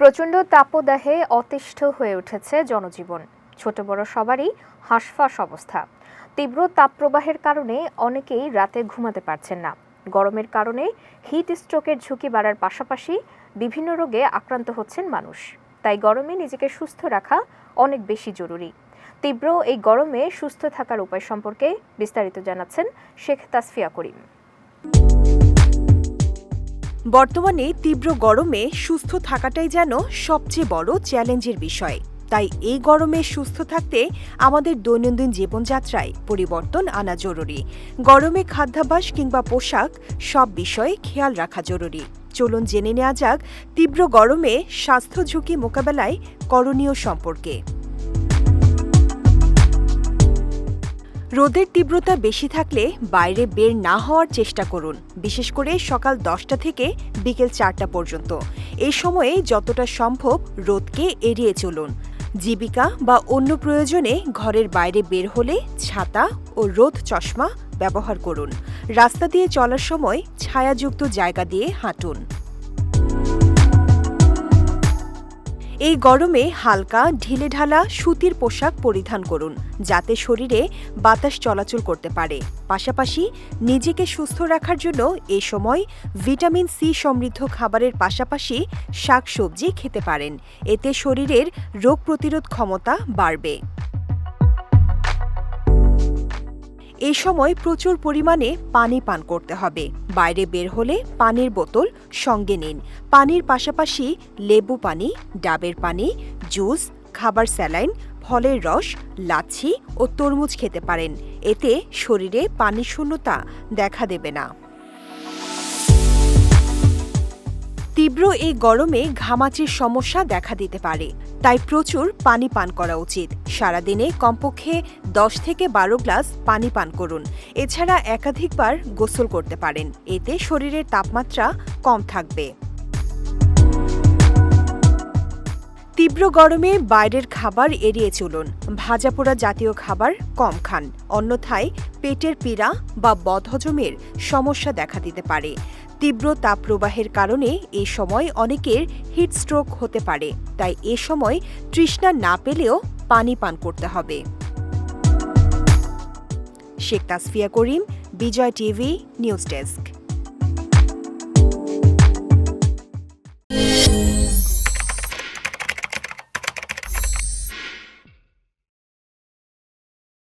প্রচণ্ড তাপদাহে অতিষ্ঠ হয়ে উঠেছে জনজীবন। ছোট বড় সবারই হাঁসফাঁস অবস্থা। তীব্র তাপপ্রবাহের কারণে অনেকেই রাতে ঘুমাতে পারছেন না। গরমের কারণে হিট স্ট্রোকের ঝুঁকি বাড়ার পাশাপাশি বিভিন্ন রোগে আক্রান্ত হচ্ছেন মানুষ। তাই গরমে নিজেকে সুস্থ রাখা অনেক বেশি জরুরি। তীব্র এই গরমে সুস্থ থাকার উপায় সম্পর্কে বিস্তারিত জানাচ্ছেন শেখ তাসফিয়া করিম। বর্তমানে তীব্র গরমে সুস্থ থাকাটাই যেন সবচেয়ে বড় চ্যালেঞ্জের বিষয়। তাই এই গরমে সুস্থ থাকতে আমাদের দৈনন্দিন জীবনযাত্রায় পরিবর্তন আনা জরুরি। গরমে খাদ্যাভ্যাস কিংবা পোশাক সব বিষয়ে খেয়াল রাখা জরুরি। চলুন জেনে নেওয়া যাক, তীব্র গরমে স্বাস্থ্য ঝুঁকি মোকাবেলায় করণীয় সম্পর্কে। রোদের তীব্রতা বেশি থাকলে বাইরে বের না হওয়ার চেষ্টা করুন, বিশেষ করে সকাল দশটা থেকে বিকেল চারটা পর্যন্ত। এই সময়ে যতটা সম্ভব রোদকে এড়িয়ে চলুন। জীবিকা বা অন্য প্রয়োজনে ঘরের বাইরে বের হলে ছাতা ও রোদ চশমা ব্যবহার করুন। রাস্তা দিয়ে চলার সময় ছায়াযুক্ত জায়গা দিয়ে হাঁটুন। এই গরমে হালকা ঢিলেঢালা সুতির পোশাক পরিধান করুন, যাতে শরীরে বাতাস চলাচল করতে পারে। পাশাপাশি নিজেকে সুস্থ রাখার জন্য এ সময় ভিটামিন সি সমৃদ্ধ খাবারের পাশাপাশি শাকসবজি খেতে পারেন। এতে শরীরের রোগ প্রতিরোধ ক্ষমতা বাড়বে। এই সময় প্রচুর পরিমাণে পানি পান করতে হবে। বাইরে বের হলে পানির বোতল সঙ্গে নিন। পানির পাশাপাশি লেবু পানি, ডাবের পানি, জুস, খাবার স্যালাইন, ফলের রস, লাচ্ছি ও তরমুজ খেতে পারেন। এতে শরীরে পানি শূন্যতা দেখা দেবে না। তীব্র এই গরমে ঘামাচির সমস্যা দেখা দিতে পারে। তাই প্রচুর পানি পান করা উচিত। সারাদিনে কমপক্ষে দশ থেকে বারো গ্লাস পানি পান করুন। এছাড়া একাধিকবার গোসল করতে পারেন। এতে শরীরের তাপমাত্রা কম থাকবে। তীব্র গরমে বাইরের খাবার এড়িয়ে চলুন। ভাজাপোড়া জাতীয় খাবার কম খান। অন্যথায় পেটের পীড়া বা বদহজমের সমস্যা দেখা দিতে পারে। তীব্র তাপপ্রবাহের কারণে এ সময় অনেকের হিটস্ট্রোক হতে পারে। তাই এ সময় তৃষ্ণা না পেলেও পানি পান করতে হবে। Sheikh Tasfia Karim, Bijoy TV, news desk.